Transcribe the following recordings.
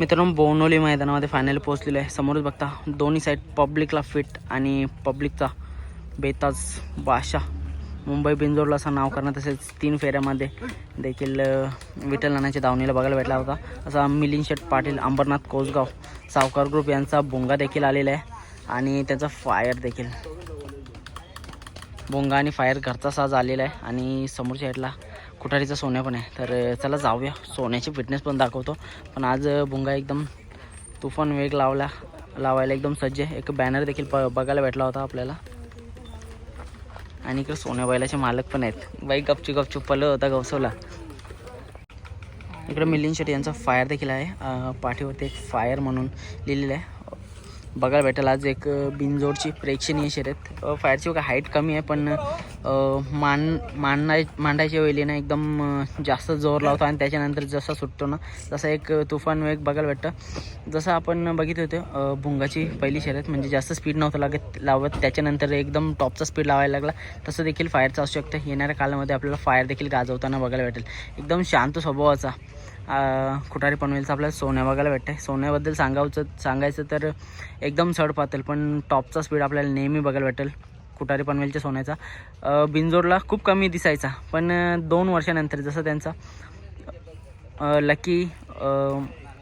मित्रांनो बोनोली मैदानामध्ये फायनल पोहोचलेलो आहे. समोरच बघता दोन्ही साईड पब्लिकला फिट आणि पब्लिकचा बेताज बादशा मुंबई बिंजोरला असं नाव करणं तसेच तीन फेऱ्यामध्ये देखील विठ्ठल नानाच्या दावणीला बघायला भेटला होता. असा मिलिंद शेठ पाटील अंबरनाथ कोसगाव सावकार ग्रुप यांचा बोंगा देखील आलेला आहे. आणि त्याचा फायर देखील. बोंगा आणि फायर घरचा साज आलेला आहे. आणि समोरच्या साईडला कुठारीचा सोन्या पण आहे. तर चला जाऊया. सोन्याची फिटनेस पण दाखवतो. पण आज भुंगा एकदम तुफान वेग लावला. लावायला एकदम सज्ज आहे. एक बॅनर देखील प बघायला भेटला होता आपल्याला. आणि इकडे सोन्या बैलाचे मालक पण आहेत. बाई गपचूप गपचूप पल होता गवसवला. इकडे मिलिंद शेट्टी यांचा फायर देखील आहे. पाठीवरती एक फायर म्हणून लिहिलेलं आहे. बघायला भेटेल. आज एक बिनजोडची प्रेक्षणीय शर्यत फायरची बघा हाईट कमी आहे पण मान मांडाय मांडायच्या वेळी ना एकदम जास्त जोर लावतो आणि त्याच्यानंतर जसा सुटतो ना तसा एक तुफान वेग बघायला भेटतं. जसं आपण बघितलं होतं भुंगाची पहिली शर्यत म्हणजे जास्त स्पीड नव्हतं लागत लावत त्याच्यानंतर एकदम टॉपचा स्पीड लावायला लागला. तसं देखील फायरचं असू शकतं. येणाऱ्या काळामध्ये आपल्याला फायर देखील गाजवताना बघायला भेटेल. एकदम शांत स्वभावाचा. खुटारी पनवेलचा आपल्याला सोन्या बघायला भेटते सोन्याबद्दल सांगावचं सांगायचं तर एकदम सड पातेल पण टॉपचा स्पीड आपल्याला नेहमी बघायला भेटेल कुटारी पनवेलच्या सोन्याचा. बिंजोरला खूप कमी दिसायचा पण दोन वर्षानंतर जसं त्यांचा लकी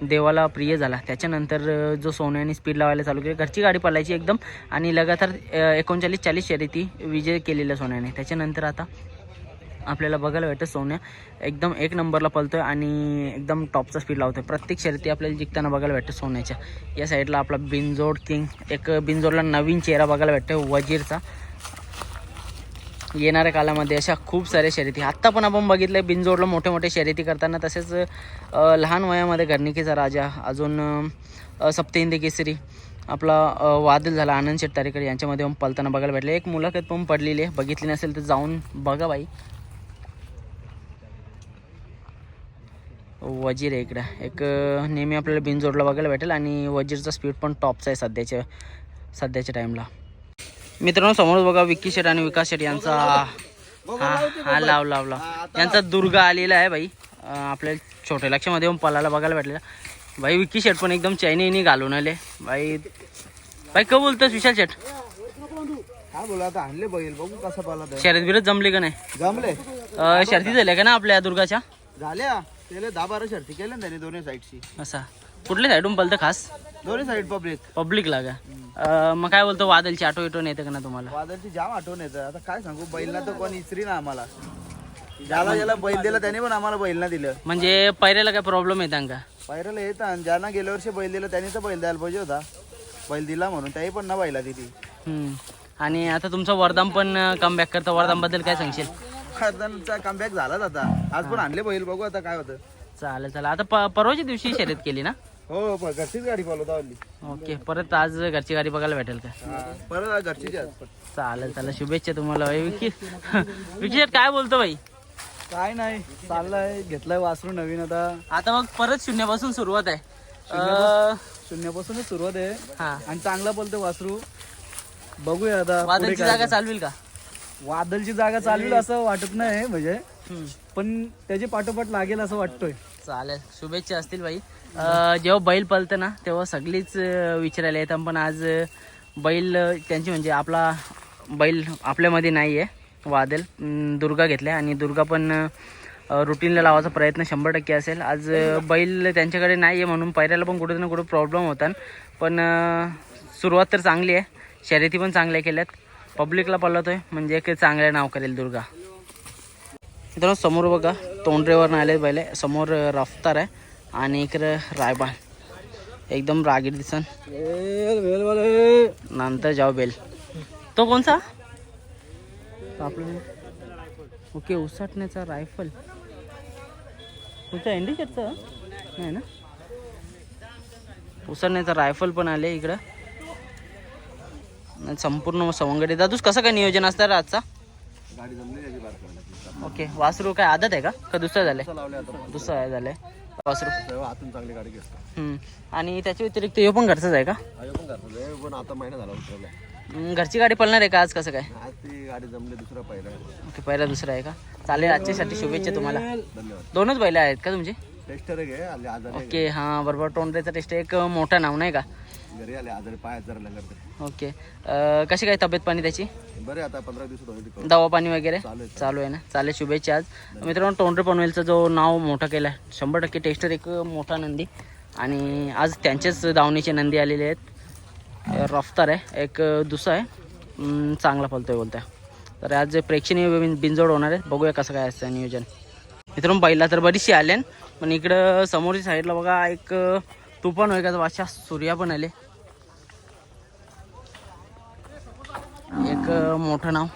देवाला प्रिय झाला. त्याच्यानंतर जो सोन्याने स्पीड लावायला चालू केली घरची गाडी पळायची एकदम आणि लगातार एकोणचाळीस चाळीस शर्यती विजय केलेल्या सोन्याने. त्याच्यानंतर आता आपल्याला बघायला भेटतं. सोन्या एकदम एक नंबरला पळतोय आणि एकदम टॉपचा स्पीड लावतोय. प्रत्येक शर्यती आपल्याला जिंकताना बघायला भेटतं सोन्याच्या. या साईडला आपला बिनजोड किंग एक बिनजोडला नवीन चेहरा बघायला भेटतो वजीरचा. येणाऱ्या काळामध्ये अशा खूप साऱ्या शर्यती. आत्ता पण आपण बघितलं बिनजोडला मोठे मोठे शर्यती करताना तसेच लहान वयामध्ये घरणिकेचा राजा अजून अ, सप्तहिंदी केसरी आपला वादल झाला आनंद शेट तारेकर यांच्यामध्ये पण पलताना बघायला भेटले. एक मुलाखत पण पडलेली आहे. बघितली नसेल तर जाऊन बघा बाई. वजीर आहे इकडं. एक नेहमी आपल्याला बिनजोडला बघायला भेटेल आणि वजीरचा स्पीड पण टॉपचा आहे सध्याच्या सध्याच्या टाईमला मित्रांनो समोर बघा विक्की शेट आणि विकास शेट यांचा हा हा लाव लाव लाव. यांचा दुर्गा आलेला आहे अ, आपल्या छोट्या लक्षामध्ये पण पलाला बघायला भेटलेला. भाई विक्की शेट पण एकदम चैनी घालून आले. बाई बाई का बोलतोस विशाल शेट? काय बोला आता आणले बैल बघू कसा पाला तर शर्यत बिरत जमले का नाही? जमले. अ, शर्ती झाल्या का ना आपल्या दुर्गाच्या? झाल्या. त्याला दहा बारा शर्ती केल्या ना त्याने दोन्ही साईडची असा. कुठल्या साईडून पलतं खास? दोन्ही साईड पब्लिक पब्लिकला का? अ, मग काय बोलतो वादलची आठव येतं का ना तुम्हाला? वादळची जाम आठवण येतं. आता काय सांगू बैलना तर कोणी इचरी ना आम्हाला. ज्याला ज्याला बैल दिला त्याने पण आम्हाला बैलना दिलं. म्हणजे पैऱ्याला काय प्रॉब्लेम आहे का? पायऱ्याला येतात ज्यांना गेल्या वर्षी बैल दिला त्याने तर बैल द्यायला पाहिजे होता. बैल दिला म्हणून त्याही पण ना बैला दिली हम्म. आणि आता तुमचं वरदान पण कमबॅक करतं. वरदानबद्दल काय सांगशील? खरदानचा कमबॅक झालाच आता. आज पण आणले बैल बघू आता काय होतं. चालेल चालेल. आता प परवाच्या दिवशी शर्यत केली ना? हो प- घरचीच गाडी हल्ली. ओके परत आज घरची गाडी बघायला भेटेल का? परत घरचीच आज. पण. चालेल चालेल. शुभेच्छा तुम्हाला भाई. विकी काय बोलतो भाई? काय नाही चाललाय. घेतलाय वासरू नवीन आता. आता मग परत शून्यापासून सुरुवात आहे. अं, शून्यापासूनच सुरुवात आहे. हा. आणि चांगला बोलतो वासरू. बघूया आता पुढे काय जागा चालवेल का? वादळची जागा चालू असं वाटत नाही म्हणजे. पण त्याची पाठोपाठ लागेल असं वाटतोय. चालेल. शुभेच्छा असतील बाई. जेव्हा बैल पळतं ना तेव्हा सगळीच विचारायला येतात पण आज बैल त्यांची म्हणजे आपला बैल आपल्यामध्ये नाही आहे वादल दुर्गा घेतल्या आणि दुर्गा पण रुटीनला लावायचा प्रयत्न शंभर टक्के असेल. आज बैल त्यांच्याकडे नाही आहे म्हणून पैऱ्याला पण कुठे ना कुठे प्रॉब्लेम होता पण सुरुवात तर चांगली आहे. शर्यती पण चांगल्या केल्यात. पब्लिकला पळवतोय म्हणजे एक चांगले नाव करेल दुर्गा. मित्रांनो समोर बघा तोंडरेवर आले पहिले. समोर रफ्तार आहे आणि इकडं रायबान. एकदम रागीर दिसन. नंतर जाऊ बेल. तो कोणचा? आपलं ओके उसाटण्याचा रायफल. तुमचा इंडिकेटचा नाही ना? उसाटण्याचा रायफल पण आले इकडं. संपूर्ण सवंगडी. दादूस कसं काय नियोजन असतं आजचा. ओके. वासरू काय आदत आहे का? का दुसरं झालंय? दुसरं झालंय. वासरू. आतून चांगली गाडी घेतो. आणि त्याच्या व्यतिरिक्त हे पण घरचंच आहे का? पण आता महिना झाला घरची गाडी पळणार आहे का आज कसं काय? आज ती गाडी जमली दुसरा पहिला ओके पहिला दुसरा आहे का? चालेल आजच्यासाठी शुभेच्छा तुम्हाला. धन्यवाद. दोनच बैल आहेत का तुमचे? टेस्टर ओके हां बरोबर. टोंडरेचा टेस्ट एक मोठं नाव नाही का? घरी. घरी आले आजारी पाय जरा करते ओके. अं, कशी काय तब्येत पाणी त्याची? बरे आता पंधरा होईल recover. दवा पाणी वगैरे? चालू आहे. चालू आहे ना? चालेल शुभेच्छा आज. मित्रांनो टोंडरे पनवेलचा जो नाव मोठा केला आहे शंभर टक्के टेस्टर एक मोठा नंदी. आणि आज त्यांचेच दावणीचे नंदी आलेले आहेत. रफ्तार आहे एक दुसरा आहे. अं, चांगला पलतोय बोलतोय. तर आज प्रेक्षणीय बिन- बिनजोड होणार आहे बघूया कसं काय असतं नियोजन. मित्रांनो पहिला तर बरीचशी आले पण इकडं समोरच्या साईडला बघा एक अं, तुफान का बादशाह सूर्या पण आले एक मोठं नाव.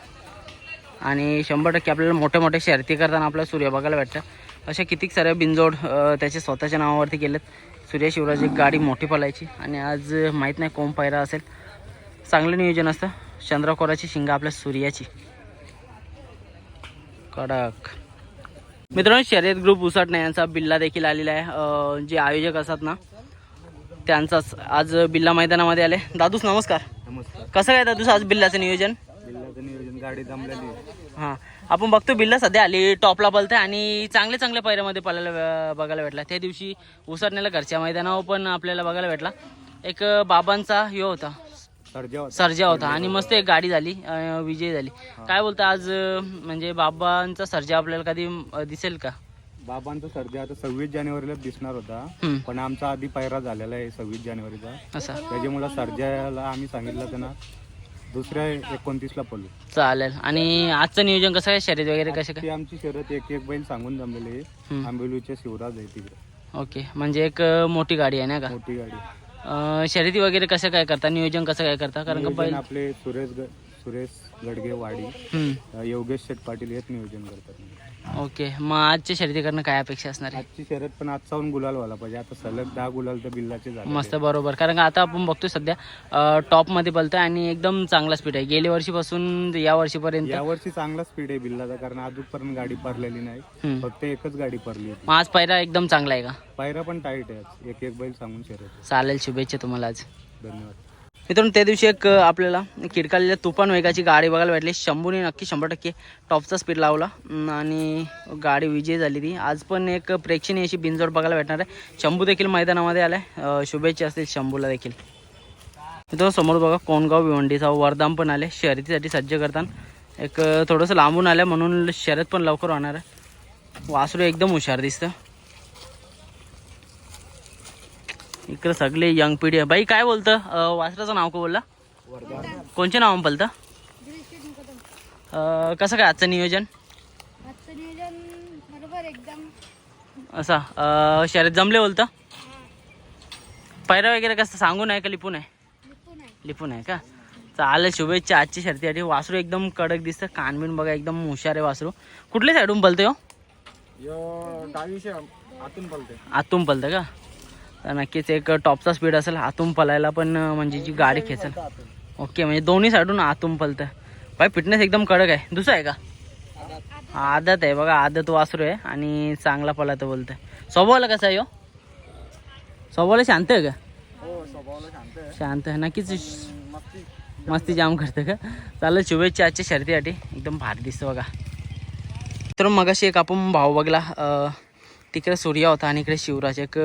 आणि शंभर टक्के आपल्याला मोठे मोठे शर्ती करताना आपल्याला सूर्य बघायला भेटतं. अशा कितीक साऱ्या बिनजोड त्याचे त्याच्या स्वतःच्या नावावरती केलेत. सूर्य शिवराज एक गाडी मोठी पलायची. आणि आज माहीत नाही कोण पायरा असेल. चांगलं नियोजन असतं. चंद्रकोराची शिंगा आपल्या सूर्याची. कडक. मित्रांनो शर्यत ग्रुप उसटणे यांचा बिल्ला देखील आलेला आहे. जे आयोजक असतात ना त्यांचाच आज बिल्ला मैदानामध्ये आले. दादूस नमस्कार. नमस्कार. कसं काय दादूस आज बिल्लाचं नियोजन? बिल्लाचं नियोजन गाडी जमलेली आहे. हां. आपण बघतो बिल्ला सध्या आली टॉपला पलते आणि चांगल्या चांगल्या पैऱ्यामध्ये पळायला बघायला भेटला. त्या दिवशी उसरण्याला घरच्या मैदानावर पण आपल्याला बघायला भेटला. एक बाबांचा ह्यो होता. सर्जा होता. सर्जा होता आणि मस्त एक गाडी झाली अं, विजय झाली. काय बोलता आज अं, म्हणजे बाबांचा सर्जा आपल्याला कधी अं, दिसेल का? बाबांचा सर्जा आता सव्वीस जानेवारीला दिसणार होता. हम्म, पण आमचा आधी पायरा झालेला आहे सव्वीस जानेवारीचा. असं. त्याच्यामुळे सर्जाला आम्ही सांगितलं त्यांना दुसऱ्या एकोणतीसला पडलो चालेल. आणि आजचं नियोजन कसं आहे? शर्यत वगैरे कसं काय? ती आमची शर्यत एक एक बैल सांगून जमलेली आहे. हम्म, आंबेलूच्या शिवराज आहे तिकडे. ओके. म्हणजे एक अं, मोठी गाडी आहे ना का? मोठी गाडी. अं, शर्यती वगैरे कसं काय करता? नियोजन कसं काय करता? कारण का नियोजन बैल आपले सुरेश ग- सुरेश गडगे वाडी हम्म, योगेश शेठ पाटील हेच नियोजन करतात. ओके मग आजच्या शर्यती करणं काय अपेक्षा असणार आहे? आजची शर्यत पण आज जाऊन गुलाल व्हायला पाहिजे. आता सलग दहा गुलाल तर बिल्लाचे झाले मस्त बरोबर. कारण का आता आपण बघतोय सध्या टॉपमध्ये बोलतोय आणि एकदम चांगला स्पीड आहे. गेल्या वर्षीपासून या वर्षीपर्यंत यावर्षी चांगला स्पीड आहे बिल्लाचा कारण अजूनपर्यंत गाडी पडलेली नाही. फक्त एकच गाडी होती. मग आज पायरा एकदम चांगला आहे का? पायरा पण टाईट आहे आज. एक एक बैल सांगून शर्यत. चालेल शुभेच्छा तुम्हाला आज. धन्यवाद. मित्रांनो त्या दिवशी एक आपल्याला किडकालेल्या तुफान वेगाची गाडी बघायला भेटली. शंभूने नक्की शंभर टक्के टॉपचा स्पीड लावला. आणि गाडी विजय झाली ती. आज पण एक प्रेक्षणीय अशी बिनजोड बघायला भेटणार आहे. शंभू देखील मैदानामध्ये आलाय. शुभेच्छा असतील शंभूला देखील. मित्रांनो समोर बघा कोणगाव भिवंडीचा वरदाम पण आले. शर्यतीसाठी सज्ज करताना. एक थोडंसं लांबून आलं म्हणून शर्यत पण लवकर होणार आहे. वासरू एकदम हुशार दिसतं. इकडं सगळे यंग पिढी आहे. बाई काय बोलतं? वासराचं नाव का बोलला? कोणचे नाव बोलतं? अं, कसं काय आजचं नियोजन? आजचं नियोजन बरोबर एकदम. असा अं, शर्यत जमले बोलतं? पैरा वगैरे कसं सांगून आहे का लिपून आहे? लिपून आहे. का? चालेल शुभेच्छा आजची शर्तीसाठी वासरू एकदम कडक दिसतं. कानबिन बघा एकदम हुशार आहे वासरू. कुठल्या साईडून पलते हो? आतून पलते आतून पलतं का? तर नक्कीच एक टॉपचा स्पीड असेल आतून पलायला पण म्हणजे जी गाडी खेचेल. ओके म्हणजे दोन्ही साईडून आतून पलतं भाई फिटनेस एकदम कडक आहे. दुसरा आहे का? आदत आहे बघा आदत वासरू आहे आणि चांगला पलातं बोलतंय. स्वभावाला कसा आहे हो स्वभावाला शांत आहे का? हो शांत आहे. नक्कीच मस्ती. मस्ती जाम करतं का? चालेल शुभेच्छा आजच्या शर्तीसाठी एकदम भारी दिसतं बघा. तर मगाशी एक आपण भाऊ बघला तिकडे सूर्या होता आणि इकडे शिवराज एक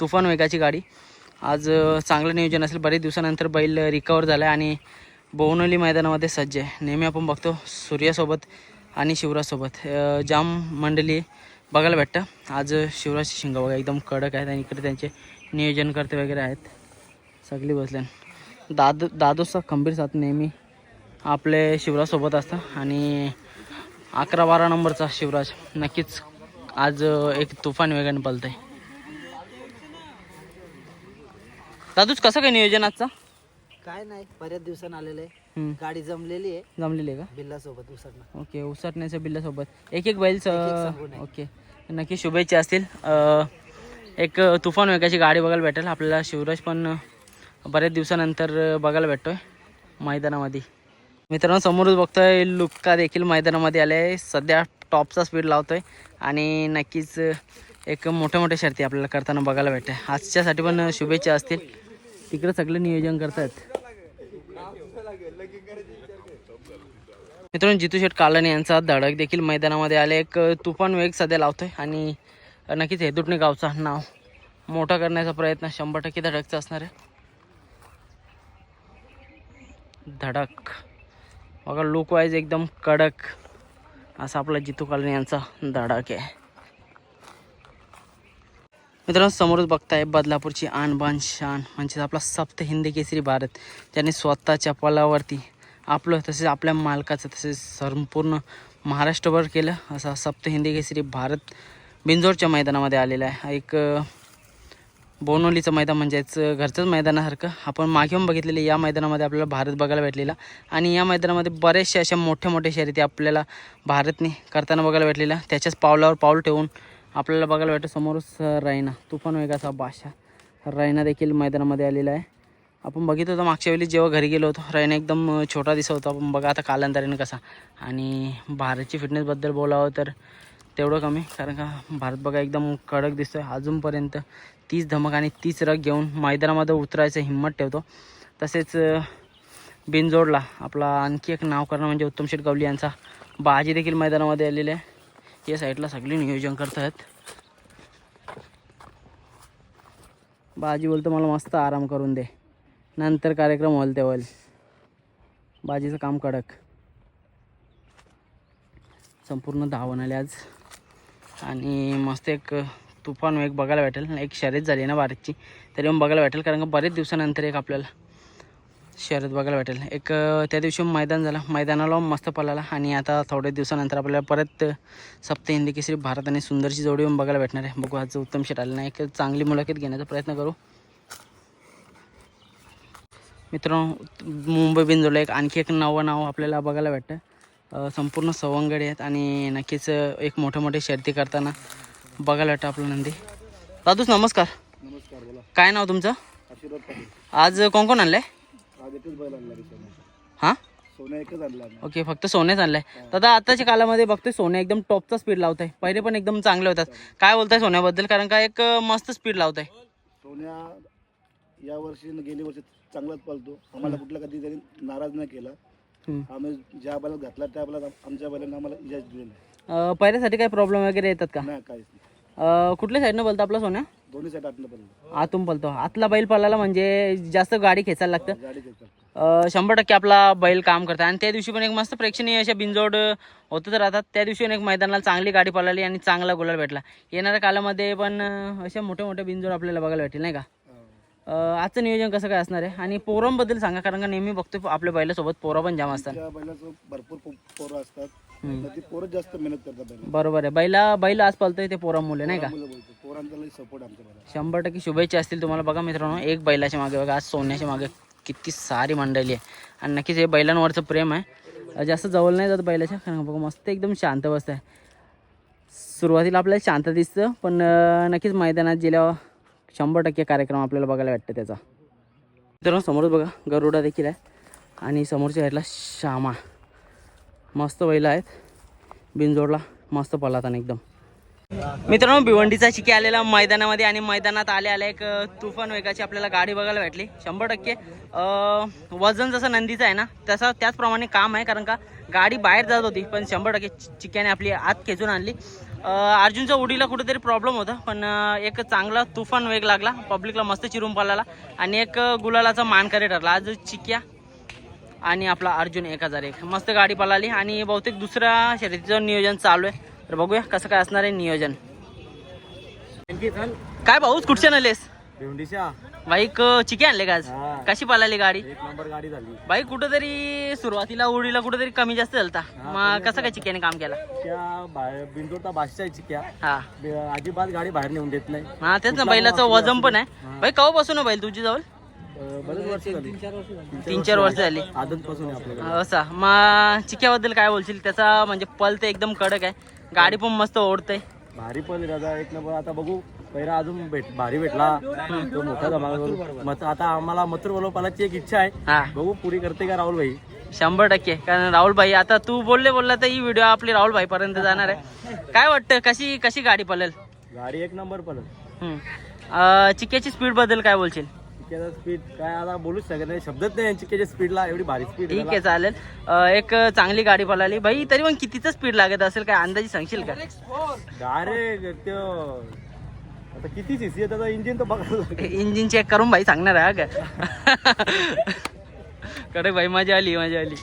तुफान वेगाची गाडी. आज चांगलं नियोजन असेल. बरेच दिवसानंतर बैल रिकवर झाला आणि बोवनोली मैदानामध्ये सज्ज आहे. नेहमी आपण बघतो सूर्यासोबत आणि शिवराजसोबत. जाम मंडळी बघायला भेटतं. आज शिवराज शिंगा बघा एकदम कडक आहेत आणि इकडे त्यांचे नियोजनकर्ते वगैरे आहेत. सगळी बसले दादू दादूचा खंबीर साथ नेहमी आपले शिवराजसोबत असतं आणि अकरा बारा नंबरचा शिवराज नक्कीच आज एक तुफान वेगाने पलतंय. दादूच कसं काय नियोजन आजचा? काय नाही बऱ्याच दिवसानं आलेलं आहे. गाडी जमलेली आहे. जमलेली आहे का? बिल्ला सोबत उसरणं ओके उसटण्याच्या बिल्लासोबत. एक एक बैल आहे. ओके. नक्की शुभेच्छा असतील. एक तुफान वेगाची गाडी बघायला भेटेल. आपल्याला शिवराज पण बऱ्याच दिवसानंतर बघायला भेटतोय मैदानामध्ये. मित्रांनो समोरच बघतोय लुक्का देखील मैदानामध्ये आले आहे. सध्या टॉपचा स्पीड लावतोय आणि नक्कीच एक मोठ्या मोठ्या शर्ती आपल्याला करताना बघायला भेटते आजच्यासाठी पण शुभेच्छा असतील. तिकडे सगळे नियोजन करतात मित्रांनो जितू शेठ कालानी यांचा धडक देखील मैदानामध्ये आले. एक तुफान वेग सध्या लावतोय आणि नक्कीच हेदुटणे गावचा नाव मोठा करण्याचा प्रयत्न शंभर टक्के धडकचा असणार आहे. धडक. बघा लुक वाईज एकदम कडक. असा आपला जितू कालनी यांचा धडक आहे. मित्रांनो समोरच बघताय बदलापूरची आणबाण शान म्हणजेच आपला सप्त हिंदी केसरी भारत. ज्याने स्वतःच्या पलावरती आपलं तसेच आपल्या मालकाचं तसेच संपूर्ण महाराष्ट्रभर केलं. असा सप्त हिंदी केसरी भारत बिंजोरच्या मैदानामध्ये आलेला आहे. एक बोनोलीचं मैदान म्हणजेच घरचंच मैदानासारखं आपण मागे येऊन या मैदानामध्ये आपल्याला भारत बघायला भेटलेला. आणि या मैदानामध्ये बरेचसे अशा मोठ्या मोठ्या शर्यती आपल्याला भारतने करताना बघायला भेटलेल्या. त्याच्याच पावलावर पाऊल ठेवून आपल्याला बघायला भेटतं समोरच रायना तुफान वेगाचा बादशाह. रायना देखील मैदानामध्ये आलेला आहे. आपण बघितलं होतं मागच्या वेळी जेव्हा घरी गेलो होतो रायना एकदम छोटा दिसत होता. आपण बघा आता कालांतराने कसा. आणि भारतची फिटनेसबद्दल बोलावं तर तेवढं कमी कारण का भारत बघा एकदम कडक दिसतोय. अजूनपर्यंत तीच धमक आणि तीच रग घेऊन मैदानामध्ये उतरायचं हिंमत ठेवतो. तसेच बिनजोडला आपला आणखी एक नाव करणं म्हणजे उत्तम शेठ गवली यांचा बाजी देखील मैदानामध्ये आलेले आहे. या साईडला सगळे नियोजन करत आहेत बाजी बोलतो मला मस्त आराम करून दे. नंतर कार्यक्रम होईल ते होईल. बाजीचं काम कडक. संपूर्ण धावण आले आज. आणि मस्त एक तुफान एक बघायला भेटेल. एक शर्यत झाली ना भारतची. तरी पण बघायला भेटेल कारण का बरेच दिवसानंतर एक आपल्याला शर्यत बघायला भेटेल. एक त्या दिवशी मैदान झाला. मैदानाला मस्त पळाला आणि आता थोड्या दिवसानंतर आपल्याला परत सप्त हिंदी केसरी भारत आणि सुंदरची जोडी येऊन बघायला भेटणार आहे. बघू आज उत्तम शेट आलं नाही एक चांगली मुलाखत घेण्याचा प्रयत्न करू. मित्रांनो मुंबई बिंजोला एक आणखी एक नवं नाव आपल्याला बघायला भेटतं. संपूर्ण सवंगडी आहेत आणि नक्कीच एक मोठे मोठे शर्ती करताना बघायला भेटतं आपलं नंदी. दादूस नमस्कार. नमस्कार बोला. काय नाव तुमचं? आशीर्वाद पाटील. आज कोण कोण आणलं आहे आज एकच बैल आणला सोन्या. हां? सोन्या एकच आणला. ओके फक्त सोनेच आणलंय. दादा आताच्या कालामध्ये बघतोय सोने एकदम टॉपचा स्पीड लावत आहे पहिले पण एकदम चांगले होतात. काय बोलताय सोन्याबद्दल? कारण का एक मस्त स्पीड लावत आहे सोन्या या वर्षी न गेल्या वर्षी चांगलाच पळतो. आम्हाला कुठला कधी तरी नाराज नाही केला. आम्ही ज्या बैलात घातला त्या बैलात आमच्या बैलांना आम्हाला यश दिलेलं आहे. पहिल्यासाठी काही प्रॉब्लेम वगैरे येतात का? नाही काहीच नाही. अं, कुठल्या साईडनं बोलतो आपला सोन्या? दोन्ही साईड आतलं आतून पळतो. आतला बैल पळायला म्हणजे जास्त गाडी खेचायला लागतं. गाडी घेतात अं, शंभर टक्के आपला बैल काम करतात आणि त्या दिवशी पण एक मस्त प्रेक्षणीय अशा बिंजोड होतच राहतात. त्या दिवशी पण एक मैदानाला चांगली गाडी पळाली आणि चांगला गुलाल भेटला. येणाऱ्या कालामध्ये पण अं, अशा मोठ्या मोठ्या बिंजोड आपल्याला बघायला भेटेल नाही का? अं, आजचं नियोजन कसं काय असणार आहे? आणि पोरांबद्दल सांगा कारण का नेहमी बघतो आपल्या बैलासोबत पोरं पण जाम असतात. त्या बैलाचं भरपूर पो- पोरं असतात. हम्म. तर ती पोरं जास्त मेहनत करतात बरोबर आहे. बैला बैल आज पळतोय ते पोरांमुळे नाही का? मुलं बोलतो पोरांचा लई सपोर्ट आमच्या बैला शंभर टक्के शुभेच्छा असतील तुम्हाला. बघा मित्रांनो एक बैलाच्या मागे बघा आज सोन्याच्या मागे किती सारी मंडळी आहे. आणि नक्कीच हे बैलांवरचं प्रेम आहे. जास्त जवळ नाही जात बैलाच्या कारण बघा मस्त एकदम शांत बसत आहे. सुरुवातीला आपल्याला शांत दिसतं पण अं, नक्कीच मैदानात गेल्यावर शंभर टक्के कार्यक्रम आपल्याला बघायला वाटतं त्याचा. मित्रांनो समोरच बघा गरुडा देखील आहे. आणि समोरच्या साईडला श्यामा. मस्त बैल आहेत. बिनजोडला मस्त पळतात आणि एकदम. मित्रांनो भिवंडीचा चिकी आलेला मैदानामध्ये आणि मैदानात आले आले एक तुफान वेगाची आपल्याला गाडी बघायला भेटली. शंभर टक्के. वजन जसं नंदीचं आहे ना तसं त्याचप्रमाणे काम आहे कारण का गाडी बाहेर जात होती पण शंभर टक्के चिक्याने आपली आत खेचून आणली. अर्जुनच्या उडीला कुठेतरी प्रॉब्लेम होता पण एक चांगला तुफान वेग लागला पब्लिकला मस्त चिरून पडला आणि एक गुलालाचा मानकरी ठरला. आज चिक्या आणि आपला अर्जुन एक हजार एक. मस्त गाडी पळाली आणि बहुतेक दुसऱ्या शर्यतीचं नियोजन चालू आहे. तर बघूया कसं काय असणार आहे नियोजन. काय भाऊच कुठच्या नलेस? बाईक चिके आणले का आज. कशी पळाली गाडी? एक नंबर गाडी झाली. बाईक कुठंतरी सुरुवातीला उडीला कुठेतरी कमी जास्त झालता. मग कसं काय चिक्याने काम केला? त्या बाहेर बिंदूरचा बादशाह चिक्या हा. अजिबात गाडी बाहेर नेऊन देत नाही. हा तेच ना बैलाचं वजन पण आहे. बाई कवा बसून बैल तुझी जवळ? बरेच वर्ष झाली. तीन चार वर्ष झाली. आपल्याकडे. असा. मग चिक्याबद्दल काय बोलशील? त्याचा म्हणजे पल ते एकदम कडक आहे. गाडी पण मस्त ओढते भारी पण दादा. एक नंबर. आता बघू पहिला अजून भेट भारी भेटला. तो मोठा धमाका करू मग आता आम्हाला मथुर बोलवपालाची एक इच्छा आहे. हा. बघू पुरी करते का राहुल भाई शंभर टक्के. कारण राहुल भाई आता तू बोलले बोलला तर ही व्हिडिओ आपली राहुल भाई पर्यंत जाणार आहे. काय वाटतं? कशी कशी गाडी पळेल? गाडी एक नंबर पण हम्म. अं, चिक्याची स्पीडबद्दल काय बोलशील? त्याचा स्पीड काय आता बोलूच शकत नाही. शब्दच नाही यांची त्याच्या स्पीडला एवढी भारी स्पीड ठीक आहे चालेल. अं, एक चांगली गाडी पळाली. भाई तरी पण कितीचं स्पीड लागत असेल? काय अंदाजी सांगशील का? डायरेक्ट त्यो. आता किती सीसी आहे? त्याचा इंजिन तर बघायला लागेल. इंजिन चेक करून भाई सांगणार आहे हा का? कडे भाई मजा आली मजा आली.